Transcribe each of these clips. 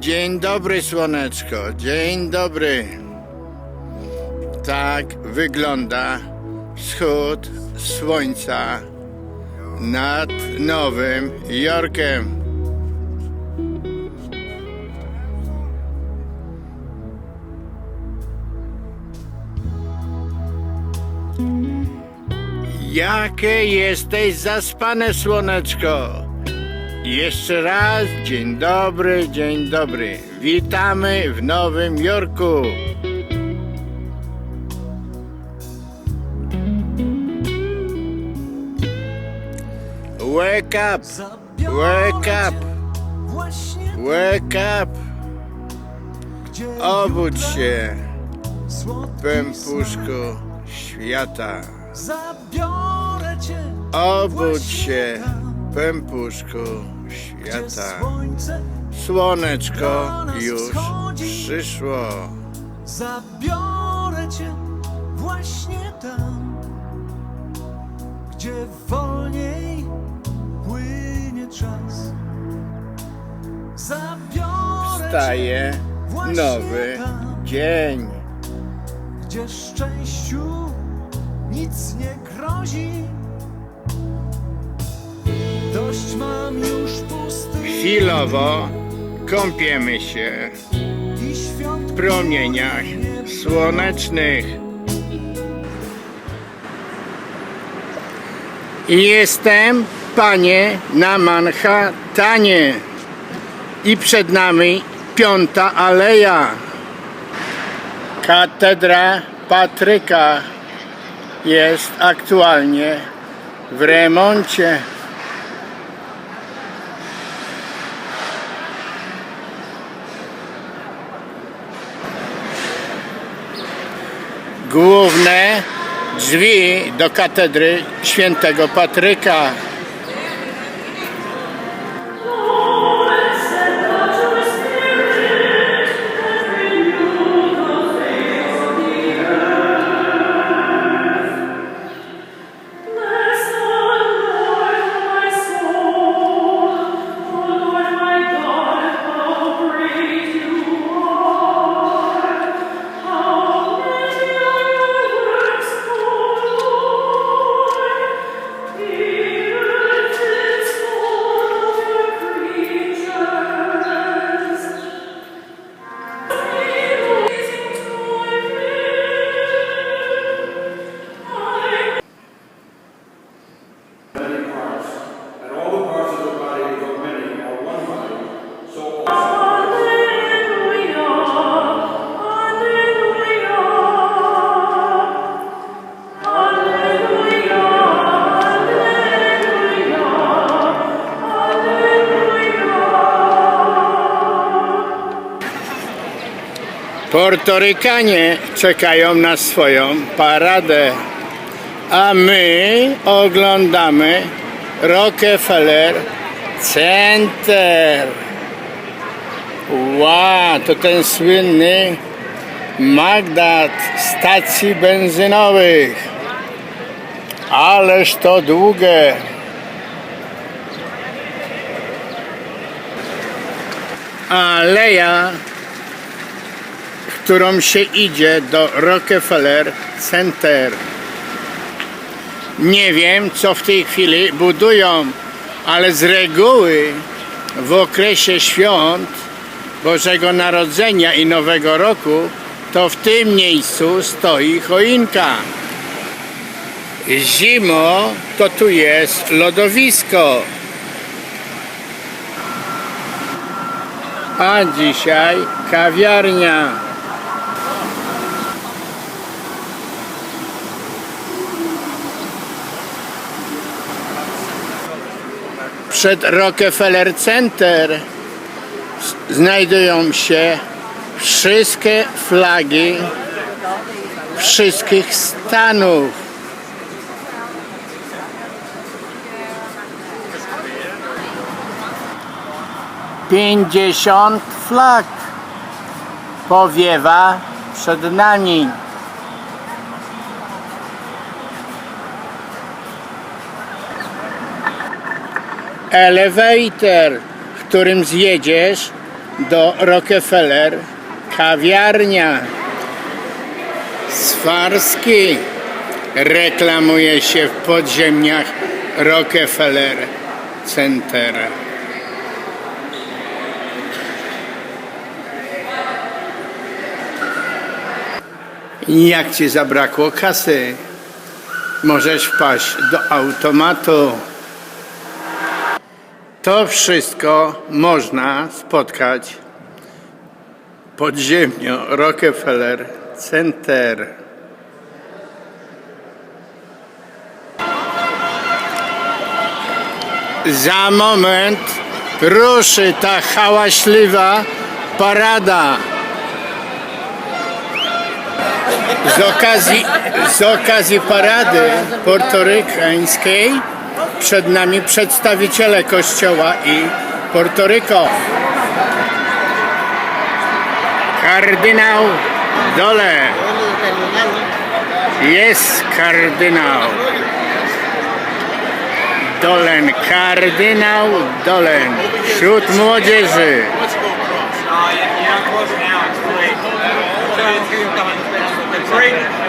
Dzień dobry, słoneczko. Dzień dobry. Tak wygląda wschód słońca nad Nowym Jorkiem. Jakie jesteś zaspane, słoneczko? Jeszcze raz dzień dobry, dzień dobry. Witamy w Nowym Jorku. Wake up, wake up, wake up. Obudź się, pępuszku świata. Obudź się, pępuszku świata. słońce Słoneczko już przyszło. Zabiorę cię właśnie tam, gdzie wolniej płynie czas. Zabiorę Wstaje nowy tam, dzień. gdzie szczęściu nic nie grozi. Chwilowo kąpiemy się w promieniach słonecznych. Jestem, panie, na Manhattanie i przed nami piąta aleja. Katedra Patryka jest aktualnie w remoncie. Główne drzwi do katedry świętego Patryka. Portorykanie czekają na swoją paradę, a my oglądamy Rockefeller Center. Wow, to ten słynny Magdat stacji benzynowych. Ależ to długie. Aleja którą się idzie do Rockefeller Center. Nie wiem, co w tej chwili budują, ale z reguły w okresie świąt Bożego Narodzenia i Nowego Roku to w tym miejscu stoi choinka. Zimo to tu jest lodowisko. A dzisiaj kawiarnia. Przed Rockefeller Center znajdują się wszystkie flagi wszystkich stanów. Pięćdziesiąt flag powiewa przed nami. Elevator, którym zjedziesz do Rockefeller kawiarnia. Swarski reklamuje się w podziemniach Rockefeller Center. Jak ci zabrakło kasy, możesz wpaść do automatu. To wszystko można spotkać pod ziemią Rockefeller Center. Za moment ruszy ta hałaśliwa parada. Z okazji, z okazji parady portorykańskiej przed nami przedstawiciele kościoła i Portoryko. Kardynał Dole. Jest kardynał. Dolen, kardynał Dolen, wśród młodzieży.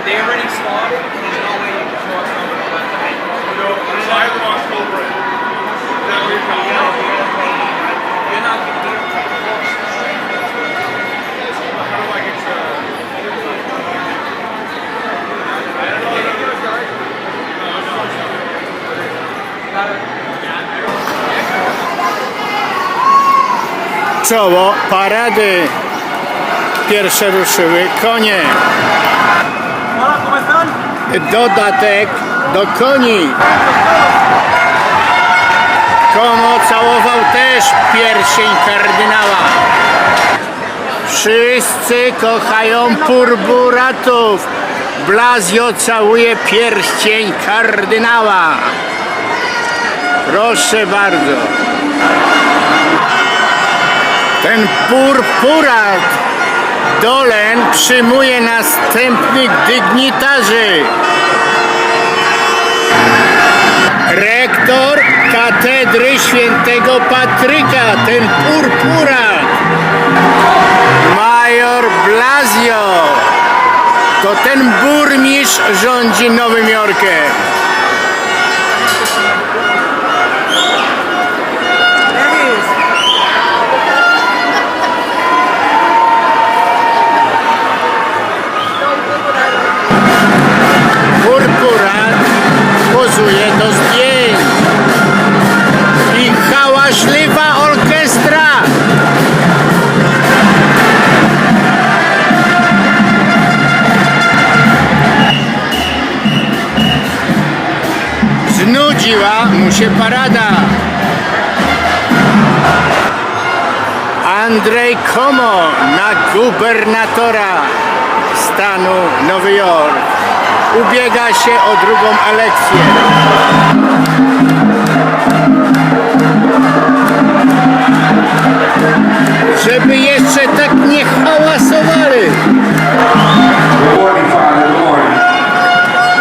They already slaughtered. Over. You're not gonna be able to Czoło parady. Pierwsze ruszyły konie. Dodatek do koni. Komo całował też pierścień kardynała. Wszyscy kochają purburatów. Blazio całuje pierścień kardynała. Proszę bardzo. Ten purpurat Dolen przyjmuje następnych dygnitarzy. Rektor katedry świętego Patryka, ten purpurat. Major Blasio. To ten burmistrz rządzi Nowym Jorkiem. Się parada. Andrzej Komo na gubernatora stanu Nowy Jork ubiega się o drugą elekcję. Żeby jeszcze tak nie hałasowali.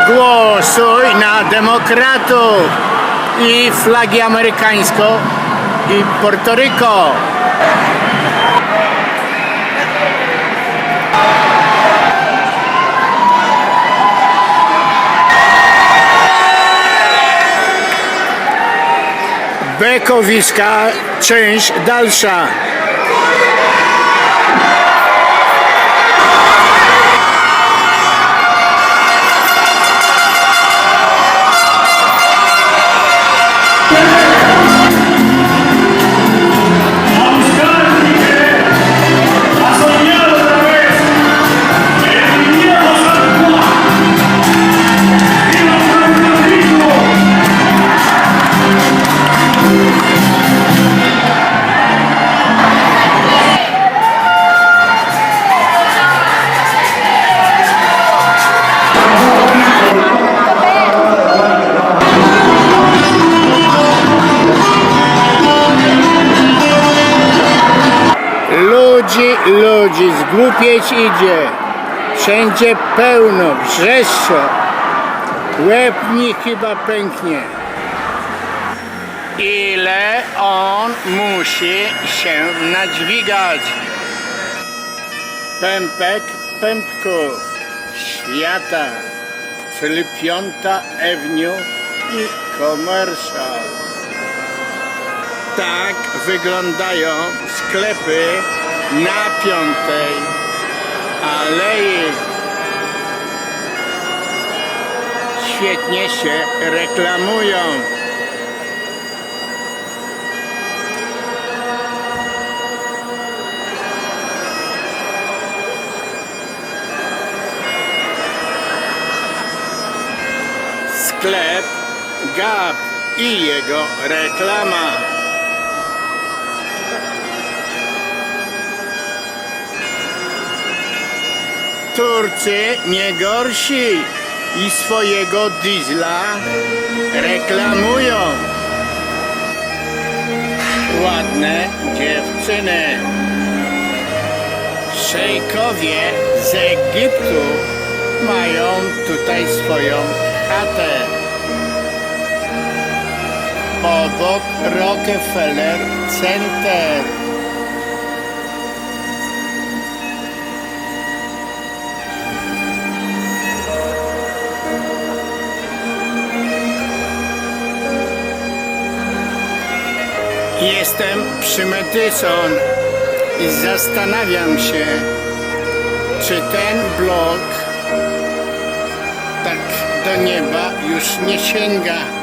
Głosuj na demokratów i flagi amerykańską i Portoryko. Bekowiska, część dalsza. Idzie. Wszędzie pełno, wrzeszczą. Łeb mi chyba pęknie. ile on musi się nadźwigać. Pępek pępków świata, czyli Piąta Avenue i Commercial. Tak wyglądają sklepy na Piątej Alei. Świetnie się reklamują. Sklep Gap i jego reklama. Turcy nie gorsi i swojego diesla reklamują. Ładne dziewczyny. Szejkowie z Egiptu mają tutaj swoją chatę. Obok Rockefeller Center. Jestem przy Madison i zastanawiam się, czy ten blok tak do nieba już nie sięga.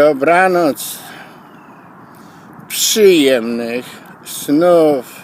Dobranoc. Przyjemnych snów.